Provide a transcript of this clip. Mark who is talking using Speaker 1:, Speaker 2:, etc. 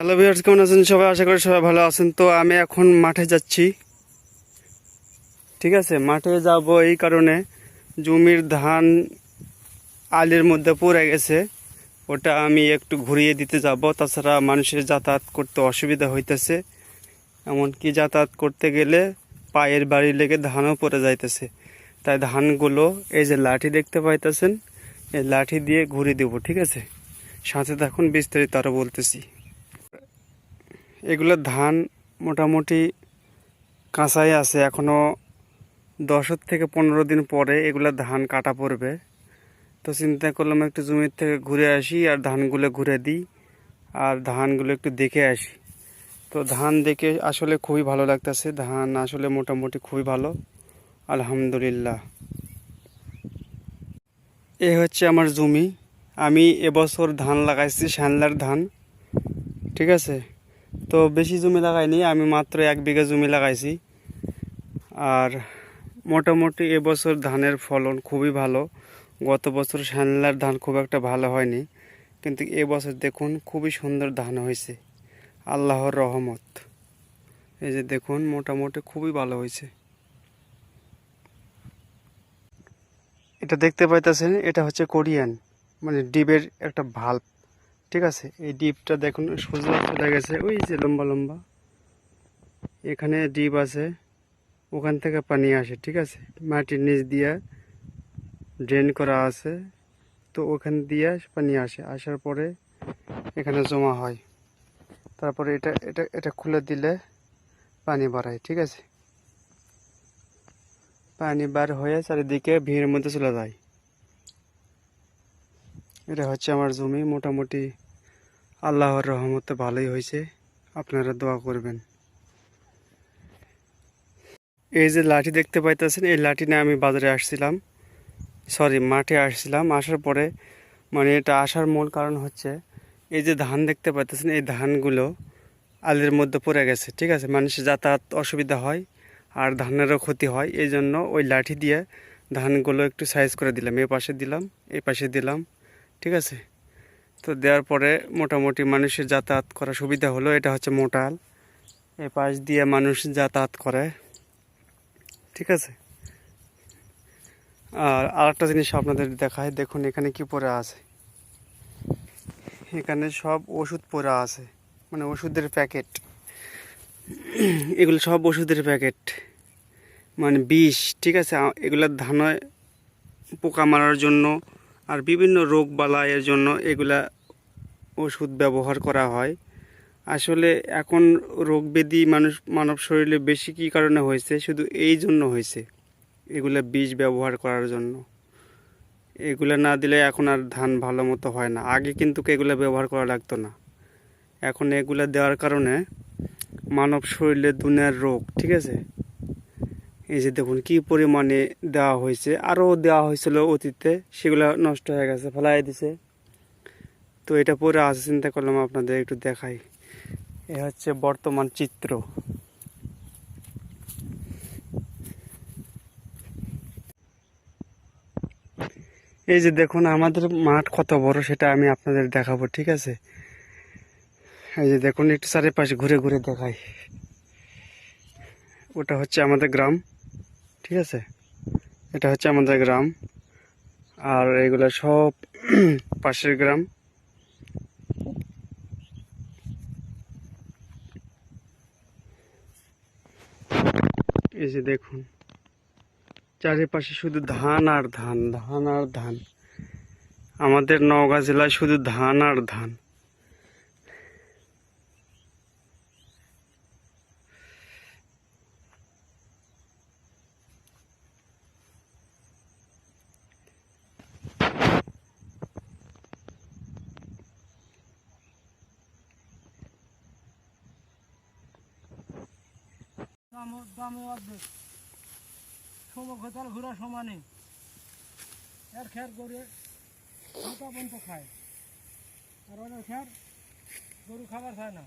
Speaker 1: Hello viewers, কেমন আছেন? সবাই আশা করি সবাই ভালো আছেন। তো আমি এখন মাঠে যাচ্ছি। ঠিক আছে, মাঠে যাব এই কারণে জমির ধান আলের মধ্যে পড়ে গেছে। ওটা আমি একটু ঘুরিয়ে দিতে যাব। তাছাড়া মানুষের যাতায়াত করতে অসুবিধা হইতেছে। এমনকি যাতায়াত করতে গেলে পায়ের বাড়ি লেগে ধানও পড়ে যাইতেছে। তাই ধানগুলো এই যে লাঠি দেখতে পাইতেছেন, এই লাঠি দিয়ে ঘুরিয়ে দেবো, ঠিক আছে? সাথে থাকুন, বিস্তারিত আরও বলতেছি। এগুলো ধান মোটামুটি কাঁচাই আছে। এখনও দশের থেকে পনেরো দিন পরে এগুলো ধান কাটা পড়বে। তো চিন্তা করলাম একটু জমির থেকে ঘুরে আসি আর ধানগুলো ঘুরে দিই আর ধানগুলো একটু দেখে আসি। তো ধান দেখে আসলে খুবই ভালো লাগতেছে। ধান আসলে মোটামুটি খুবই ভালো। আলহামদুলিল্লাহ। এ হচ্ছে আমার জমি। আমি এবছর ধান লাগাইছি, শ্যানলার ধান। ঠিক আছে? তো বেশি জমি লাগাইনি, আমি মাত্র এক বিঘা জমি লাগাইছি। আর মোটামুটি এবছর ধানের ফলন খুবই ভালো। গত বছর শ্যানলার ধান খুব একটা ভালো হয়নি, কিন্তু এবছর দেখুন খুবই সুন্দর ধান হয়েছে। আল্লাহর রহমত। এই যে দেখুন, মোটামুটি খুবই ভালো হয়েছে। এটা দেখতে পাইতেছেন, এটা হচ্ছে কোরিয়ান মানে ডিবের একটা ভাল্ব। ঠিক আছে? এই ডিপটা দেখুন সোজা চলে গেছে। ওই যে লম্বা লম্বা। এখানে ডিপ আছে। ওখান থেকে পানি আসে, ঠিক আছে? মাটির নিচ দিয়ে ড্রেন করা আছে। তো ওখান দিয়ে পানি আসে। আসার পরে এখানে জমা হয়। তারপরে এটা এটা এটা খুলে দিলে পানি বাড়ায় ঠিক আছে? পানি বার হয়ে চারিদিকে ভিড়ের মধ্যে চলে যায়। এটা হচ্ছে আমার জমি, মোটামুটি আল্লাহর রহমতে ভালোই হয়েছে। আপনারা দোয়া করবেন। এই যে লাঠি দেখতে পাইতেছেন, এই লাঠি নিয়ে আমি বাজারে আসছিলাম। সরি মাঠে আসছিলাম। আসার পরে মানে এটা আসার মূল কারণ হচ্ছে, এই যে ধান দেখতে পাইতেছেন, এই ধানগুলো আলের মধ্যে পড়ে গেছে, ঠিক আছে? মানুষের যাতায়াত অসুবিধা হয় আর ধানেরও ক্ষতি হয়। এই জন্য ওই লাঠি দিয়ে ধানগুলো একটু সাইজ করে দিলাম। এই পাশে দিলাম এই পাশে দিলাম, ঠিক আছে? তো দেওয়ার পরে মোটামুটি মানুষের যাতায়াত করা সুবিধা হলো। এটা হচ্ছে মোটাল। এ পাশ দিয়ে মানুষ যাতায়াত করে। ঠিক আছে? আর আরেকটা জিনিস আপনাদের দেখায় দেখুন এখানে কি পড়ে আছে। এখানে সব ওষুধ পড়ে আছে। মানে ওষুধের প্যাকেট। এগুলো সব ওষুধের প্যাকেট। মানে বিষ। ঠিক আছে? এগুলো ধানে পোকা মারার জন্য আর বিভিন্ন রোগ বালাইয়ের জন্য এগুলা ওষুধ ব্যবহার করা হয়। আসলে এখন রোগ ব্যাধি মানুষ মানব শরীরে বেশি কী কারণে হয়েছে? শুধু এই জন্য হয়েছে, এগুলা বিষ ব্যবহার করার জন্য। এগুলা না দিলে এখন আর ধান ভালো মতো হয় না। আগে কিন্তু এগুলা ব্যবহার করা লাগতো না। এখন এগুলা দেওয়ার কারণে মানব শরীরে দুনিয়ার রোগ, ঠিক আছে? এই যে দেখুন কি পরিমাণে দেওয়া হয়েছে। আরও দেওয়া হয়েছিল অতীতে, সেগুলো নষ্ট হয়ে গেছে, ফেলাই দিছে। তো এটা পরে আছে চিন্তা করলাম আপনাদের একটু দেখাই। এ হচ্ছে বর্তমান চিত্র। এই যে দেখুন, আমাদের মাঠ কত বড় সেটা আমি আপনাদের দেখাবো, ঠিক আছে? এই যে দেখুন, একটু চারিপাশে ঘুরে ঘুরে দেখাই। ওটা হচ্ছে আমাদের গ্রাম, ঠিক আছে? এটা হচ্ছে আমাদের গ্রাম। আর এগুলো সব পাশের গ্রাম। এই যে দেখুন, চারিপাশে শুধু ধান আর ধান ধান আর ধান। আমাদের নওগাঁ জেলায় শুধু ধান আর ধান।
Speaker 2: দামও দামও সমানে। এর মোটা পর্যন্ত খায়। আর অনেক খের গরু খাবার খায় না।